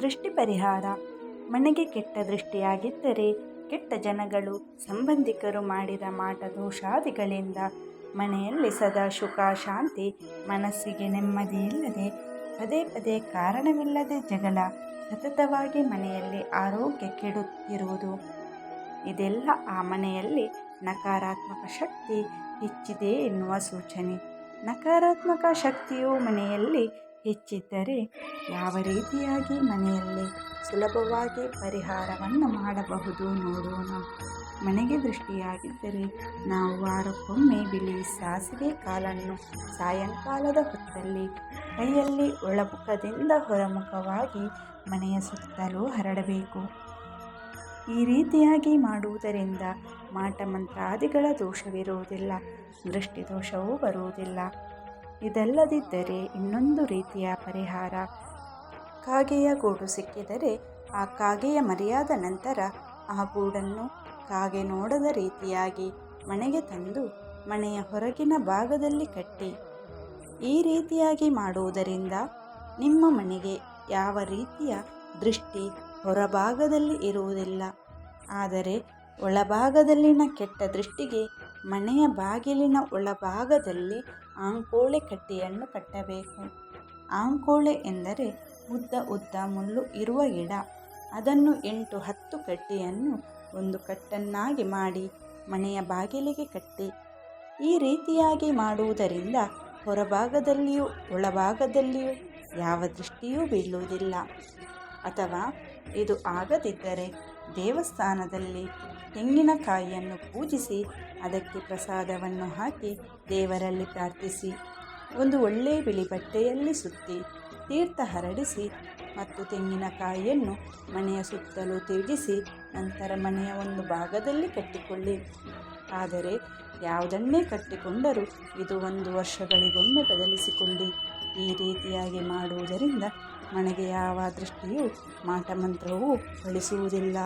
ದೃಷ್ಟಿ ಪರಿಹಾರ ಮನೆಗೆ ಕೆಟ್ಟ ದೃಷ್ಟಿಯಾಗಿದ್ದರೆ ಕೆಟ್ಟ ಜನಗಳು ಸಂಬಂಧಿಕರು ಮಾಡಿದ ಮಾಟ ದೋಷಾದಿಗಳಿಂದ ಮನೆಯಲ್ಲಿ ಸದಾ ಸುಖ, ಶಾಂತಿ, ಮನಸ್ಸಿಗೆ ನೆಮ್ಮದಿ ಇಲ್ಲದೆ ಪದೇ ಪದೇ ಕಾರಣವಿಲ್ಲದೆ ಜಗಳ, ಸತತವಾಗಿ ಮನೆಯಲ್ಲಿ ಆರೋಗ್ಯ ಕೆಡುತ್ತಿರುವುದು. ಇದೆಲ್ಲ ಆ ಮನೆಯಲ್ಲಿ ನಕಾರಾತ್ಮಕ ಶಕ್ತಿ ಹೆಚ್ಚಿದೆ ಎನ್ನುವ ಸೂಚನೆ. ನಕಾರಾತ್ಮಕ ಶಕ್ತಿಯು ಮನೆಯಲ್ಲಿ ಹೆಚ್ಚಿದ್ದರೆ ಯಾವ ರೀತಿಯಾಗಿ ಮನೆಯಲ್ಲಿ ಸುಲಭವಾಗಿ ಪರಿಹಾರವನ್ನು ಮಾಡಬಹುದು ನೋಡೋಣ. ಮನೆಗೆ ದೃಷ್ಟಿಯಾಗಿದ್ದರೆ ನಾವು ವಾರಕ್ಕೊಮ್ಮೆ ಬಿಳಿ ಸಾಸಿವೆ ಕಾಲನ್ನು ಸಾಯಂಕಾಲದ ಹೊತ್ತಲ್ಲಿ ಕೈಯಲ್ಲಿ ಒಳಮುಖದಿಂದ ಹೊರಮುಖವಾಗಿ ಮನೆಯ ಸುತ್ತಲೂ ಹರಡಬೇಕು. ಈ ರೀತಿಯಾಗಿ ಮಾಡುವುದರಿಂದ ಮಾಟಮಂತ್ರಾದಿಗಳ ದೋಷವಿರುವುದಿಲ್ಲ ದೃಷ್ಟಿ ದೋಷವೂ ಬರುವುದಿಲ್ಲ. ಇದಲ್ಲದಿದ್ದರೆ ಇನ್ನೊಂದು ರೀತಿಯ ಪರಿಹಾರ. ಕಾಗೆಯ ಗೂಡು ಸಿಕ್ಕಿದರೆ ಆ ಕಾಗೆಯ ಮರೆಯಾದ ನಂತರ ಆ ಗೂಡನ್ನು ಕಾಗೆ ನೋಡದ ರೀತಿಯಾಗಿ ಮನೆಗೆ ತಂದು ಮನೆಯ ಹೊರಗಿನ ಭಾಗದಲ್ಲಿ ಕಟ್ಟಿ. ಈ ರೀತಿಯಾಗಿ ಮಾಡುವುದರಿಂದ ನಿಮ್ಮ ಮನೆಗೆ ಯಾವ ರೀತಿಯ ದೃಷ್ಟಿ ಹೊರಭಾಗದಲ್ಲಿ ಇರುವುದಿಲ್ಲ. ಆದರೆ ಒಳಭಾಗದಲ್ಲಿನ ಕೆಟ್ಟ ದೃಷ್ಟಿಗೆ ಮನೆಯ ಬಾಗಿಲಿನ ಒಳಭಾಗದಲ್ಲಿ ಆಂಕೋಳೆ ಕಟ್ಟೆಯನ್ನು ಕಟ್ಟಬೇಕು. ಆಂಕೋಳೆ ಎಂದರೆ ಉದ್ದ ಉದ್ದ ಮುಳ್ಳು ಇರುವ ಗಿಡ. ಅದನ್ನು ಎಂಟು ಹತ್ತು ಕಟ್ಟೆಯನ್ನು ಒಂದು ಕಟ್ಟನ್ನಾಗಿ ಮಾಡಿ ಮನೆಯ ಬಾಗಿಲಿಗೆ ಕಟ್ಟಿ. ಈ ರೀತಿಯಾಗಿ ಮಾಡುವುದರಿಂದ ಹೊರಭಾಗದಲ್ಲಿಯೂ ಒಳಭಾಗದಲ್ಲಿಯೂ ಯಾವ ದೃಷ್ಟಿಯೂ ಬೀಳುವುದಿಲ್ಲ. ಅಥವಾ ಇದು ಆಗದಿದ್ದರೆ ದೇವಸ್ಥಾನದಲ್ಲಿ ತೆಂಗಿನಕಾಯಿಯನ್ನು ಪೂಜಿಸಿ ಅದಕ್ಕೆ ಪ್ರಸಾದವನ್ನು ಹಾಕಿ ದೇವರಲ್ಲಿ ಪ್ರಾರ್ಥಿಸಿ. ಒಂದು ಒಳ್ಳೆಯ ಬಿಳಿ ಬಟ್ಟೆಯಲ್ಲಿ ಸುತ್ತಿ ತೀರ್ಥ ಹರಡಿಸಿ ಮತ್ತು ತೆಂಗಿನಕಾಯಿಯನ್ನು ಮನೆಯ ಸುತ್ತಲೂ ತಿರುಗಿಸಿ ನಂತರ ಮನೆಯ ಒಂದು ಭಾಗದಲ್ಲಿ ಕಟ್ಟಿಕೊಳ್ಳಿ. ಆದರೆ ಯಾವುದನ್ನೇ ಕಟ್ಟಿಕೊಂಡರೂ ಇದು ಒಂದು ವರ್ಷಗಳಿಗೊಮ್ಮೆ ಬದಲಿಸಿಕೊಳ್ಳಿ. ಈ ರೀತಿಯಾಗಿ ಮಾಡುವುದರಿಂದ ಮನೆಗೆ ಯಾವ ದೃಷ್ಟಿಯೂ ಮಾಟಮಂತ್ರವೂ ಫಲಿಸುವುದಿಲ್ಲ